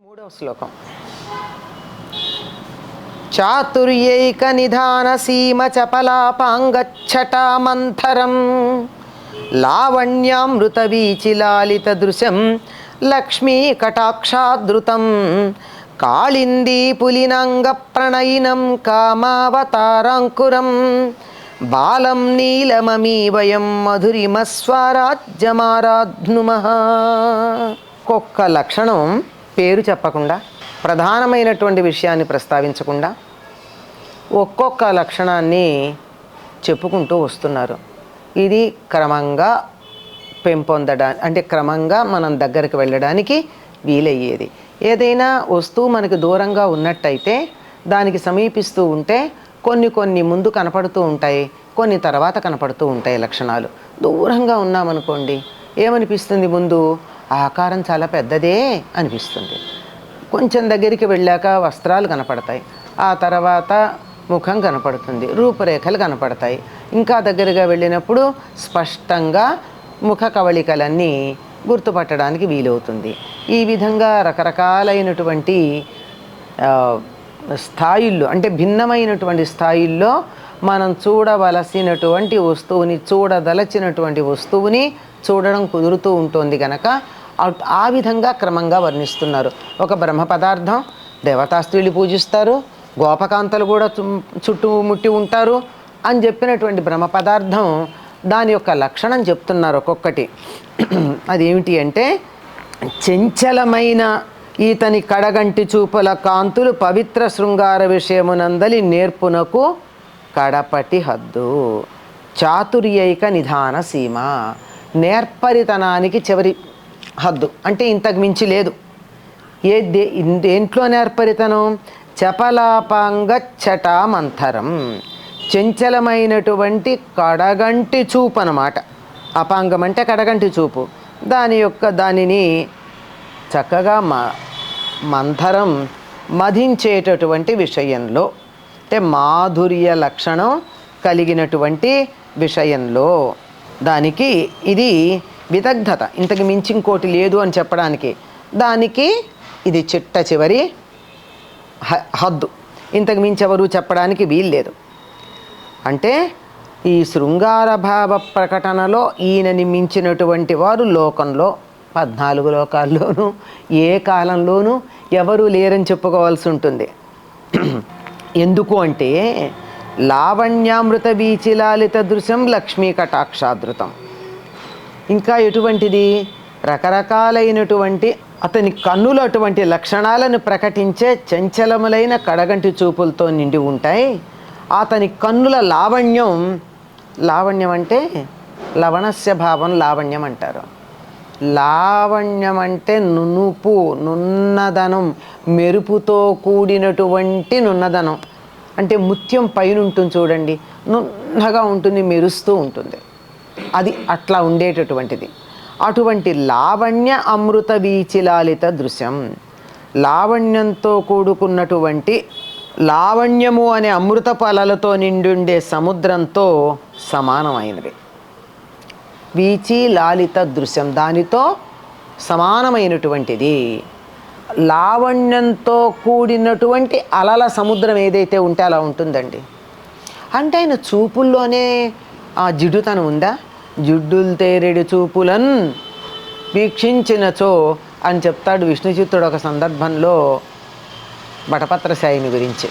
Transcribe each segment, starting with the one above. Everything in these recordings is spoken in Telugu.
మూడవ శ్లోకం. చాతుర్యైక నిధాన సీమ చపలాపాంగచ్చటామంతరం లావణ్యామృత వీచిలాలిత దృశ్యం లక్ష్మీ కటాక్షాదృతం కాళిందీ పులినంగ ప్రణయినం కామావతారాంకురం బాలం నీలమమీవయం మధురిమస్వరాజ్యమారాధ్నుమః. ఒక్కొక్క లక్షణం పేరు చెప్పకుండా ప్రధానమైనటువంటి విషయాన్ని ప్రస్తావించకుండా ఒక్కొక్క లక్షణాన్ని చెప్పుకుంటూ వస్తున్నారు. ఇది క్రమంగా పెంపొందడా అంటే క్రమంగా మనం దగ్గరికి వెళ్ళడానికి వీలయ్యేది. ఏదైనా వస్తువు మనకు దూరంగా ఉన్నట్టయితే దానికి సమీపిస్తూ ఉంటే కొన్ని కొన్ని ముందు కనపడుతూ ఉంటాయి కొన్ని తర్వాత కనపడుతూ ఉంటాయి లక్షణాలు. దూరంగా ఉన్నామనుకోండి ఏమనిపిస్తుంది ముందు? ఆ ఆకారం చాలా పెద్దదే అనిపిస్తుంది. కొంచెం దగ్గరికి వెళ్ళాక వస్త్రాలు కనపడతాయి. ఆ తర్వాత ముఖం కనపడుతుంది. రూపురేఖలు కనపడతాయి. ఇంకా దగ్గరగా వెళ్ళినప్పుడు స్పష్టంగా ముఖ కవళికలన్నీ గుర్తుపట్టడానికి వీలవుతుంది. ఈ విధంగా రకరకాలైనటువంటి స్థాయిల్లో అంటే భిన్నమైనటువంటి స్థాయిల్లో మనం చూడవలసినటువంటి వస్తువుని చూడదలచినటువంటి వస్తువుని చూడడం కుదురుతూ ఉంటుంది కనుక ఆ- విధంగా క్రమంగా వర్ణిస్తున్నారు. ఒక బ్రహ్మ పదార్థం దేవతా స్త్రీలు పూజిస్తారు గోపకాంతలు కూడా చు- చుట్టుముట్టి ఉంటారు అని చెప్పినటువంటి బ్రహ్మ పదార్థం దాని యొక్క లక్షణం చెప్తున్నారు ఒక్కొక్కటి. అదేమిటి అంటే చెంచలమైన ఈతని కడగంటి చూపుల కాంతులు పవిత్ర శృంగార విషయమునందలి నేర్పునకు కడపటి హద్దు. చాతుర్యైక నిధాన సీమ. నేర్పరితనానికి చివరి హద్దు. అంటే ఇంతకు మించి లేదు. ఏ దే దేంట్లో నేర్పరితనం చపలాపాంగచ్చటామంతరం చెంచలమైనటువంటి కడగంటి చూపు అన్నమాట. అపాంగం అంటే కడగంటి చూపు. దాని యొక్క దానిని చక్కగా మ మంథరం మధించేటటువంటి విషయంలో అంటే మాధుర్య లక్షణం కలిగినటువంటి విషయంలో దానికి ఇది విదగ్ధత. ఇంతకు మించి ఇంకోటి లేదు అని చెప్పడానికి దానికి ఇది చిట్ట చివరి హ- హద్దు. ఇంతకు మించి ఎవరు చెప్పడానికి వీల్లేదు. అంటే ఈ శృంగార భావ ప్రకటనలో ఈయనని మించినటువంటి వారు లోకంలో పద్నాలుగు లోకాల్లోనూ ఏ కాలంలోనూ ఎవరు లేరని చెప్పుకోవాల్సి ఉంటుంది. ఎందుకు అంటే లావణ్యామృత బీచిలాలిత దృశ్యం లక్ష్మీ కటాక్షాదృతం. ఇంకా ఎటువంటిది? రకరకాలైనటువంటి అతని కన్నులు అటువంటి లక్షణాలను ప్రకటించే చంచలములైన కడగంటి చూపులతో నిండి ఉంటాయి. అతని కన్నుల లావణ్యం లావణ్యం అంటే లవణస్య భావం లావణ్యం అంటారు. లావణ్యం అంటే నునుపు నున్నదనం మెరుపుతో కూడినటువంటి నున్నదనం. అంటే ముత్యం పైన ఉంటుంది చూడండి నున్నగా ఉంటుంది మెరుస్తూ ఉంటుంది. అది అట్లా ఉండేటటువంటిది. అటువంటి లావణ్య అమృత వీచిలాలిత దృశ్యం. లావణ్యంతో కూడుకున్నటువంటి లావణ్యము అనే అమృత పలలతో నిండుండే సముద్రంతో సమానమైనది. వీచి లాలిత దృశ్యం దానితో సమానమైనటువంటిది. లావణ్యంతో కూడినటువంటి అలల సముద్రం ఏదైతే ఉంటే అలా ఉంటుందండి. అంటే ఆయన చూపుల్లోనే ఆ జిడుతనం ఉందా? జిడ్డులు తేరెడి చూపులన్ వీక్షించినచో అని చెప్తాడు విష్ణుచిత్తుడు ఒక సందర్భంలో బటపత్రశాయిని గురించి.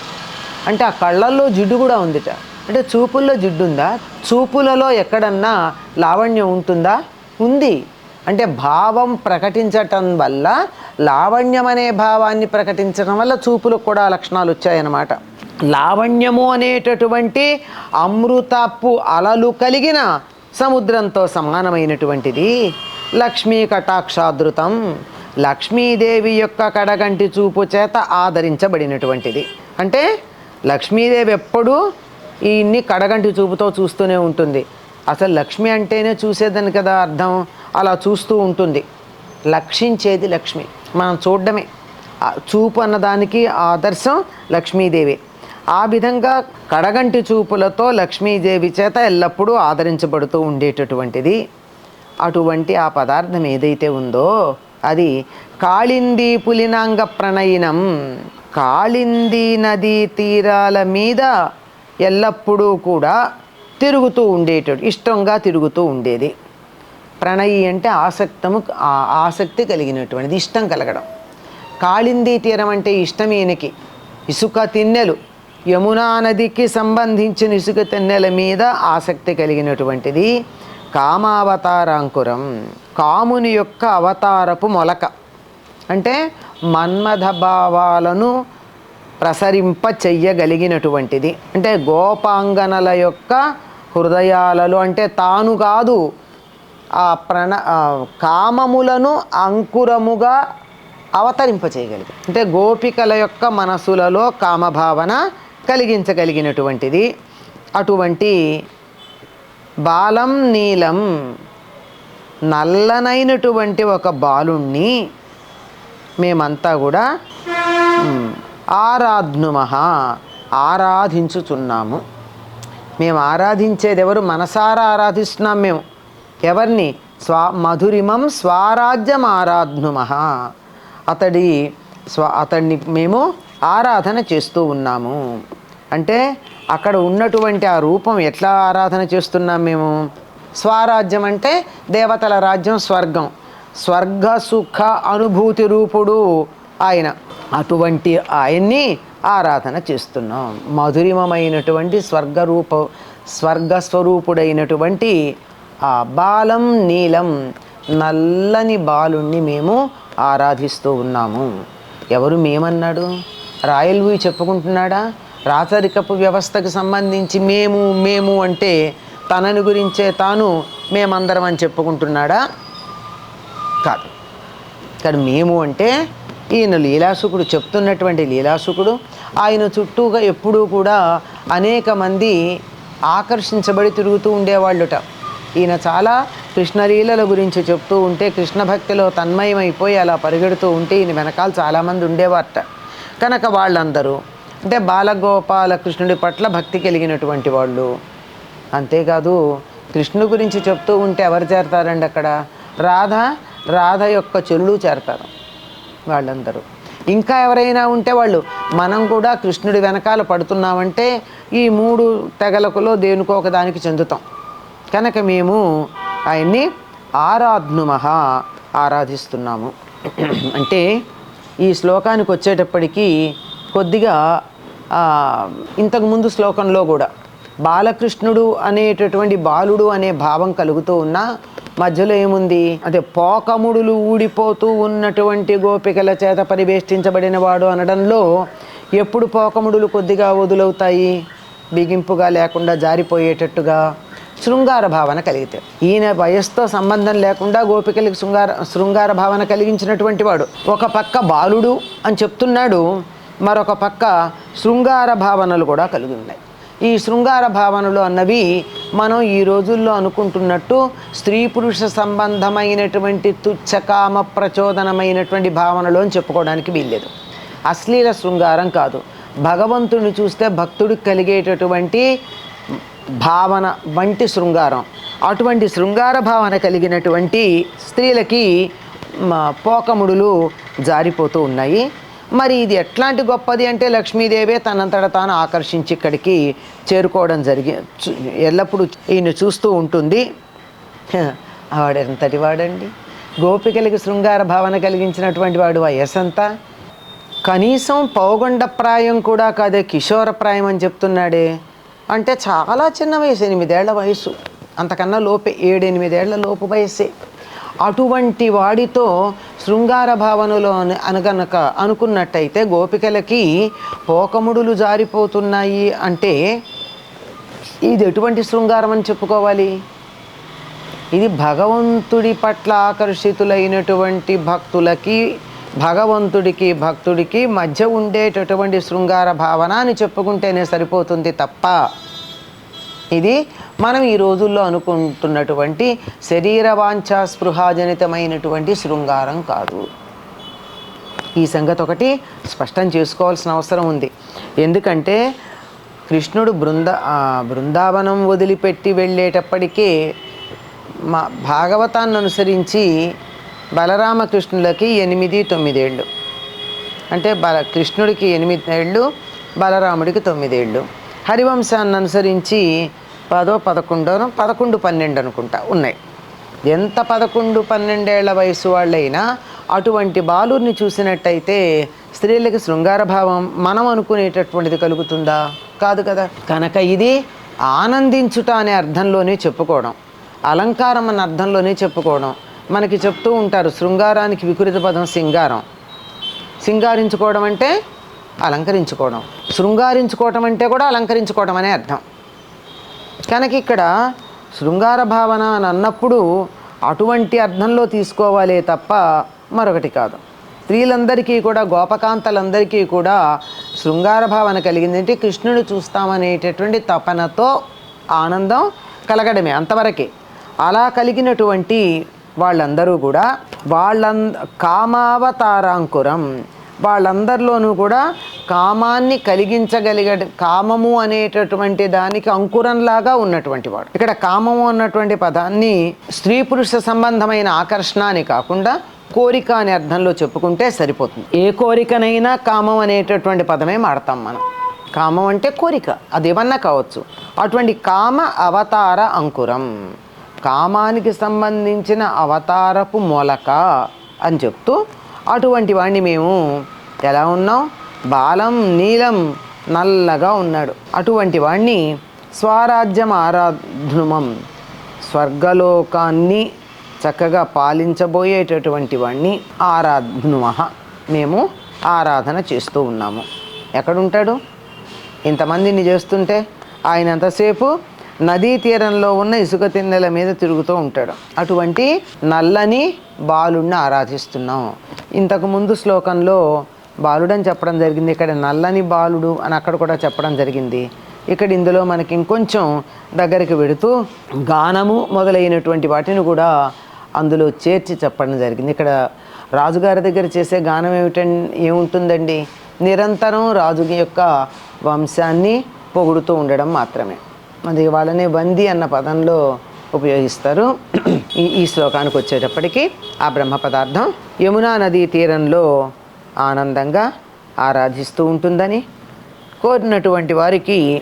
అంటే ఆ కళ్ళల్లో జిడ్డు కూడా ఉందిట. అంటే చూపుల్లో జిడ్డు ఉందా చూపులలో ఎక్కడన్నా లావణ్యం ఉంటుందా? ఉంది. అంటే భావం ప్రకటించటం వల్ల లావణ్యం అనే భావాన్ని ప్రకటించడం వల్ల చూపులకు కూడా లక్షణాలు వచ్చాయన్నమాట. లావణ్యము అనేటటువంటి అమృతపు అలలు కలిగిన సముద్రంతో సమానమైనటువంటిది. లక్ష్మీ కటాక్షాదృతం. లక్ష్మీదేవి యొక్క కడగంటి చూపు చేత ఆదరించబడినటువంటిది. అంటే లక్ష్మీదేవి ఎప్పుడూ ఈయన్ని కడగంటి చూపుతో చూస్తూనే ఉంటుంది. అసలు లక్ష్మి అంటేనే చూసేదని కదా అర్థం? అలా చూస్తూ ఉంటుంది. లక్షించేది లక్ష్మి. మనం చూడడమే. చూపు అన్నదానికి ఆదర్శం లక్ష్మీదేవి. ఆ విధంగా కడగంటి చూపులతో లక్ష్మీదేవి చేత ఎల్లప్పుడూ ఆదరించబడుతూ ఉండేటటువంటిది. అటువంటి ఆ పదార్థం ఏదైతే ఉందో అది కాళింది పులినాంగ ప్రణయనం. కాళింది నదీ తీరాల మీద ఎల్లప్పుడూ కూడా తిరుగుతూ ఉండేటట్టు ఇష్టంగా తిరుగుతూ ఉండేది. ప్రణయి అంటే ఆసక్తము ఆసక్తి కలిగినటువంటిది ఇష్టం కలగడం. కాళింది తీరం అంటే ఇష్టం ఈయనకి ఇసుక తిన్నెలు. యమునా నదికి సంబంధించిన ఇసుక తెన్నెల మీద ఆసక్తి కలిగినటువంటిది కామావతారాంకురం. కాముని యొక్క అవతారపు మొలక. అంటే మన్మథ భావాలను ప్రసరింప చెయ్యగలిగినటువంటిది. అంటే గోపాంగనల యొక్క హృదయాలలో అంటే తాను కాదు ఆ ప్రణ కామములను అంకురముగా అవతరింప చేయగలిగి అంటే గోపికల యొక్క మనసులలో కామభావన కలిగించగలిగినటువంటిది. అటువంటి బాలం నీలం నల్లనైనటువంటి ఒక బాలుణ్ణి మేమంతా కూడా ఆరాధ్నుమహ ఆరాధించుచున్నాము. మేము ఆరాధించేది ఎవరు మనసారా ఆరాధిస్తున్నాం మేము. ఎవరిని? స్వా మధురిమం స్వారాజ్యం ఆరాధ్నుమహ. అతడి స్వ అతడిని మేము ఆరాధన చేస్తూ ఉన్నాము. అంటే అక్కడ ఉన్నటువంటి ఆ రూపం ఎట్లా ఆరాధన చేస్తున్నాం మేము? స్వరాజ్యం అంటే దేవతల రాజ్యం స్వర్గం. స్వర్గ సుఖ అనుభూతి రూపుడు ఆయన. అటువంటి ఆయన్ని ఆరాధన చేస్తున్నాం. మధురిమమైనటువంటి స్వర్గరూప స్వర్గస్వరూపుడైనటువంటి ఆ బాలం నీలం నల్లని బాలుణ్ణి మేము ఆరాధిస్తూ ఉన్నాము. ఎవరు మేమన్నాడు? రాయల్వి చెప్పుకుంటున్నాడా? రాచరికపు వ్యవస్థకు సంబంధించి మేము మేము అంటే తనని గురించే తాను మేమందరం అని చెప్పుకుంటున్నాడా? కాదు. కానీ మేము అంటే ఈయన లీలాసుకుడు చెప్తున్నటువంటి లీలాసుకుడు ఆయన చుట్టూగా ఎప్పుడూ కూడా అనేక మంది ఆకర్షించబడి తిరుగుతూ ఉండేవాళ్ళుట. ఈయన చాలా కృష్ణలీలల గురించి చెప్తూ ఉంటే కృష్ణ భక్తిలో తన్మయమైపోయి అలా పరిగెడుతూ ఉంటే ఈయన వెనకాల చాలామంది ఉండేవారట. కనుక వాళ్ళందరూ అంటే బాలగోపాల కృష్ణుడి పట్ల భక్తి కలిగినటువంటి వాళ్ళు. అంతేకాదు కృష్ణుడి గురించి చెప్తూ ఉంటే ఎవరు చేరతారండి అక్కడ? రాధ రాధ యొక్క చెల్లు చేరతారు వాళ్ళందరూ. ఇంకా ఎవరైనా ఉంటే వాళ్ళు మనం కూడా కృష్ణుడి వెనకాల పడుతున్నామంటే ఈ మూడు తెగలకులో దేనికో ఒకదానికి చెందుతాం. కనుక మేము ఆయన్ని ఆరాధ్నుమహ ఆరాధిస్తున్నాము. అంటే ఈ శ్లోకానికి వచ్చేటప్పటికీ కొద్దిగా ఇంతకుముందు శ్లోకంలో కూడా బాలకృష్ణుడు అనేటటువంటి బాలుడు అనే భావం కలుగుతూ ఉన్నా మధ్యలో ఏముంది? అంటే పోకముడులు ఊడిపోతూ ఉన్నటువంటి గోపికల చేత పరివేష్టించబడిన వాడు అనడంలో ఎప్పుడు పోకముడులు కొద్దిగా వదులవుతాయి? బిగింపుగా లేకుండా జారిపోయేటట్టుగా శృంగార భావన కలిగితే. ఈయన వయస్సుతో సంబంధం లేకుండా గోపికలకు శృంగార శృంగార భావన కలిగించినటువంటి వాడు. ఒక పక్క బాలుడు అని చెప్తున్నాడు మరొక పక్క శృంగార భావనలు కూడా కలిగి ఉన్నాయి. ఈ శృంగార భావనలు అన్నవి మనం ఈ రోజుల్లో అనుకుంటున్నట్టు స్త్రీ పురుష సంబంధమైనటువంటి తుచ్చకామ ప్రచోదనమైనటువంటి భావనలు అని చెప్పుకోవడానికి వీల్లేదు. అశ్లీల శృంగారం కాదు. భగవంతుని చూస్తే భక్తుడికి కలిగేటటువంటి భావన వంటి శృంగారం. అటువంటి శృంగార భావన కలిగినటువంటి స్త్రీలకి పోకముడులు జారిపోతూ ఉన్నాయి. మరి ఇది ఎట్లాంటి గొప్పది అంటే లక్ష్మీదేవే తనంతట తాను ఆకర్షించి ఇక్కడికి చేరుకోవడం జరిగి చు- ఎల్లప్పుడూ ఈయన చూస్తూ ఉంటుంది. హ, వాడండి? గోపికలకి శృంగార భావన కలిగించినటువంటి వాడు వయస్సంతా కనీసం పౌగొండ ప్రాయం కూడా కాదే కిషోర ప్రాయం అని చెప్తున్నాడే. అంటే చాలా చిన్న వయసు ఎనిమిదేళ్ళ వయసు. అంతకన్నా లోపే ఏడెనిమిదేళ్ళ లోపు వయసే. అటువంటి వాడితో శృంగార భావనలో అనగనక అనుకున్నట్టయితే గోపికలకి పోకముడులు జారిపోతున్నాయి అంటే ఇది ఎటువంటి శృంగారం అని చెప్పుకోవాలి? ఇది భగవంతుడి పట్ల ఆకర్షితులైనటువంటి భక్తులకి భగవంతుడికి భక్తుడికి మధ్య ఉండేటటువంటి శృంగార భావన అని చెప్పుకుంటేనే సరిపోతుంది తప్ప. ఇది మనం ఈ రోజుల్లో అనుకుంటున్నటువంటి శరీర వాంఛా స్పృహాజనితమైనటువంటి శృంగారం కాదు. ఈ సంగతి ఒకటి స్పష్టం చేసుకోవాల్సిన అవసరం ఉంది. ఎందుకంటే కృష్ణుడు బృంద బృందావనం వదిలిపెట్టి వెళ్ళేటప్పటికే మా భాగవతాన్ని అనుసరించి బలరామకృష్ణులకి ఎనిమిది తొమ్మిదేళ్ళు. అంటే బల కృష్ణుడికి ఎనిమిది ఏళ్ళు బలరాముడికి తొమ్మిదేళ్ళు. హరివంశాన్ని అనుసరించి పదో పదకొండో పదకొండు పన్నెండు అనుకుంటా ఉన్నాయి. ఎంత పదకొండు పన్నెండేళ్ళ వయసు వాళ్ళైనా అటువంటి బాలుర్ని చూసినట్టయితే స్త్రీలకి శృంగార భావం మనం అనుకునేటటువంటిది కలుగుతుందా? కాదు కదా. కనుక ఇది ఆనందించుట అనే అర్థంలోనే చెప్పుకోవడం అలంకారం అన్న అర్థంలోనే చెప్పుకోవడం. మనకి చెప్తూ ఉంటారు శృంగారానికి విపరీత పదం సింగారం సింగారించుకోవడం అంటే అలంకరించుకోవడం. శృంగారించుకోవటం అంటే కూడా అలంకరించుకోవడం అనే అర్థం. కనుక ఇక్కడ శృంగార భావన అని అన్నప్పుడు అటువంటి అర్థంలో తీసుకోవాలే తప్ప మరొకటి కాదు. స్త్రీలందరికీ కూడా గోపకాంతలందరికీ కూడా శృంగార భావన కలిగింది అంటే చూస్తామనేటటువంటి తపనతో ఆనందం కలగడమే అంతవరకే. అలా కలిగినటువంటి వాళ్ళందరూ కూడా వాళ్ళంద కామావతారాంకురం. వాళ్ళందరిలోనూ కూడా కామాన్ని కలిగించగలిగ కామము అనేటటువంటి దానికి అంకురంలాగా ఉన్నటువంటి వాడు. ఇక్కడ కామము అన్నటువంటి పదాన్ని స్త్రీ పురుష సంబంధమైన ఆకర్షణ అని కాకుండా కోరిక అనే అర్థంలో చెప్పుకుంటే సరిపోతుంది. ఏ కోరికనైనా కామం అనేటటువంటి పదమే మాడతాం మనం. కామం అంటే కోరిక అదేమన్నా కావచ్చు. అటువంటి కామ అవతార అంకురం. కామానికి సంబంధించిన అవతారపు మొలక అని చెప్తూ అటువంటి వాడిని మేము ఎలా ఉన్నాం? బాలం నీలం నల్లగా ఉన్నాడు. అటువంటి వాణ్ణి స్వరాజ్యం ఆరాధనుమం స్వర్గలోకాన్ని చక్కగా పాలించబోయేటటువంటి వాణ్ణి ఆరాధనుమ మేము ఆరాధన చేస్తూ ఉన్నాము. ఎక్కడుంటాడు? ఇంతమందిని చేస్తుంటే ఆయన ఎంతసేపు నదీ తీరంలో ఉన్న ఇసుక తిన్నెల మీద తిరుగుతూ ఉంటాడు. అటువంటి నల్లని బాలుణ్ణి ఆరాధిస్తున్నాం. ఇంతకు ముందు బాలుడని చెప్పడం జరిగింది ఇక్కడ నల్లని బాలుడు అని అక్కడ కూడా చెప్పడం జరిగింది. ఇక్కడ ఇందులో మనకి ఇంకొంచెం దగ్గరికి వెడుతూ గానము మొదలైనటువంటి వాటిని కూడా అందులో చేర్చి చెప్పడం జరిగింది. ఇక్కడ రాజుగారి దగ్గర చేసే గానం ఏమిటం ఏముంటుందండి? నిరంతరం రాజు యొక్క వంశాన్ని పొగుడుతూ ఉండడం మాత్రమే. అది వాళ్ళనే వంది అన్న పదంలో ఉపయోగిస్తారు. ఈ ఈ శ్లోకానికి వచ్చేటప్పటికి ఆ బ్రహ్మ పదార్థం యమునా నదీ తీరంలో ఆనందంగా ఆరాధిస్తూ ఉంటుందని కోరినటువంటి వారికి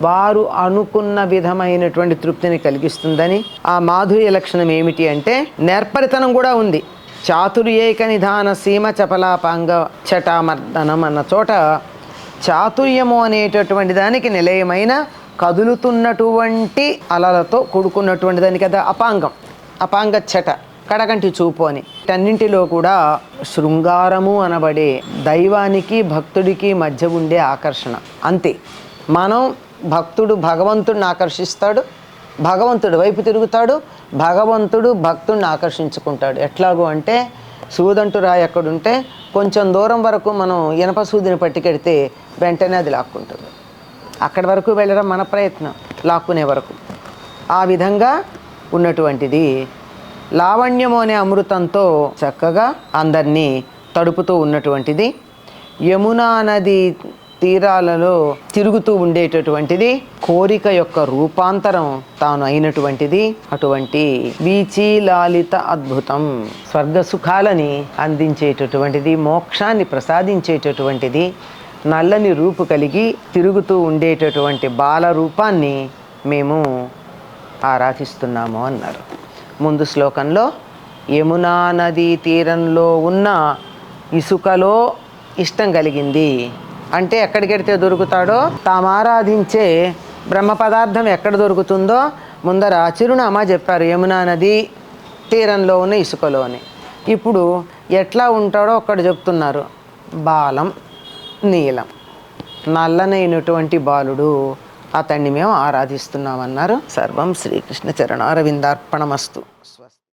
వారు అనుకున్న విధమైనటువంటి తృప్తిని కలిగిస్తుందని ఆ మాధుర్య లక్షణం ఏమిటి అంటే నేర్పరితనం కూడా ఉంది. చాతుర్యేక నిధాన సీమ చపలాపాంగ చటామర్దనం అన్న చోట చాతుర్యము అనేటటువంటి దానికి నిలయమైన కదులుతున్నటువంటి అలలతో కూడుకున్నటువంటి దానికి కదా అపాంగం. అపాంగ చట. కడగంటి చూపు అని. వీటన్నింటిలో కూడా శృంగారము అనబడే దైవానికి భక్తుడికి మధ్య ఉండే ఆకర్షణ. అంతే. మనం భక్తుడు భగవంతుడిని ఆకర్షిస్తాడు భగవంతుడు వైపు తిరుగుతాడు భగవంతుడు భక్తుడిని ఆకర్షించుకుంటాడు. ఎట్లాగో అంటే సూదంటు రాయి అక్కడుంటే కొంచెం దూరం వరకు మనం ఇనప సూదిని పట్టుకెడితే వెంటనే అది లాక్కుంటుంది. అక్కడి వరకు వెళ్ళడం మన ప్రయత్నం లాక్కునే వరకు. ఆ విధంగా ఉన్నటువంటిది లావణ్యము అనే అమృతంతో చక్కగా అందరినీ తడుపుతూ ఉన్నటువంటిది. యమునా నది తీరాలలో తిరుగుతూ ఉండేటటువంటిది. కోరిక యొక్క రూపాంతరం తాను అయినటువంటిది. అటువంటి వీచి లాలిత అద్భుతం స్వర్గ సుఖాలని అందించేటటువంటిది మోక్షాన్ని ప్రసాదించేటటువంటిది. నల్లని రూపు కలిగి తిరుగుతూ ఉండేటటువంటి బాల రూపాన్ని మేము ఆరాధిస్తున్నాము అన్నారు. ముందు శ్లోకంలో యమునా నదీ తీరంలో ఉన్న ఇసుకలో ఇష్టం కలిగింది. అంటే ఎక్కడికెడితే దొరుకుతాడో తాము ఆరాధించే బ్రహ్మ పదార్థం ఎక్కడ దొరుకుతుందో ముందర చిరునామా చెప్పారు యమునా నది తీరంలో ఉన్న ఇసుకలోని ఇప్పుడు ఎట్లా ఉంటాడో అక్కడ చెప్తున్నారు బాలం నీలం నల్లనైనటువంటి బాలుడు అతన్ని మేము ఆరాధిస్తున్నామన్నారు. సర్వం శ్రీకృష్ణ చరణారవిందార్పణమస్తు